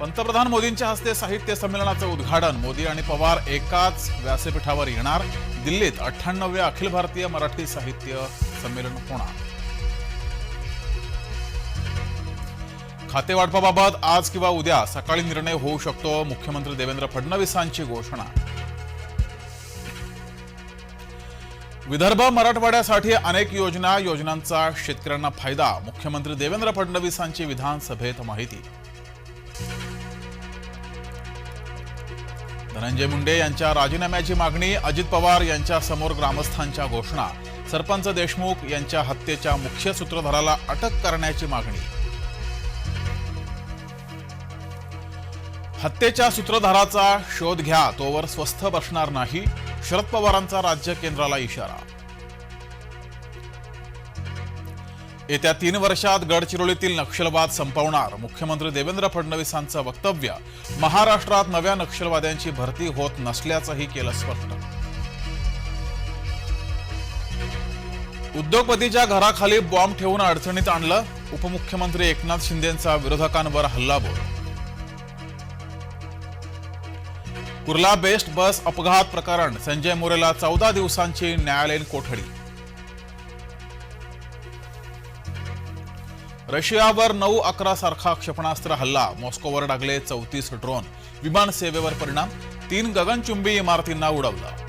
पंतप्रधान मोदींच्या हस्ते साहित्य संमेलनाचं उद्घाटन. मोदी आणि पवार एकाच व्यासपीठावर येणार. दिल्लीत अठ्ठ्याण्णव्या अखिल भारतीय मराठी साहित्य संमेलन होणार. खातेवाटपाबाबत आज किंवा उद्या सकाळी निर्णय होऊ शकतो. मुख्यमंत्री देवेंद्र फडणवीसांची घोषणा. विदर्भ मराठवाड्यासाठी अनेक योजना योजनांचा शेतकऱ्यांना फायदा. मुख्यमंत्री देवेंद्र फडणवीसांची विधानसभेत माहिती. धनंजय मुंडे यांच्या राजीनाम्याची मागणी अजित पवार यांच्या समोर ग्रामस्थांच्या घोषणा सरपंच देशमुख यांच्या हत्येच्या मुख्य सूत्रधाराला अटक करण्याची मागणी. हत्येच्या सूत्रधाराचा शोध घ्या तोवर स्वस्थ बसणार नाही शरद पवारांचा राज्य केंद्राला इशारा. येत्या तीन वर्षात गडचिरोलीतील नक्षलवाद संपवणार. मुख्यमंत्री देवेंद्र फडणवीसांचं वक्तव्य महाराष्ट्रात नव्या नक्षलवाद्यांची भरती होत नसल्याचंही केलं स्पष्ट. उद्योगपतीच्या घराखाली बॉम्ब ठेवून अडचणीत आणलं उपमुख्यमंत्री एकनाथ शिंदेंचा विरोधकांवर हल्लाबोल. कुर्ला बेस्ट बस अपघात प्रकरण संजय मोरेला चौदा दिवसांची न्यायालयीन कोठडी. रशियावर नऊ अकरा सारखा क्षेपणास्त्र हल्ला. मॉस्कोवर डागले चौतीस ड्रोन. विमान सेवेवर परिणाम. तीन गगनचुंबी इमारतींना उडवलं.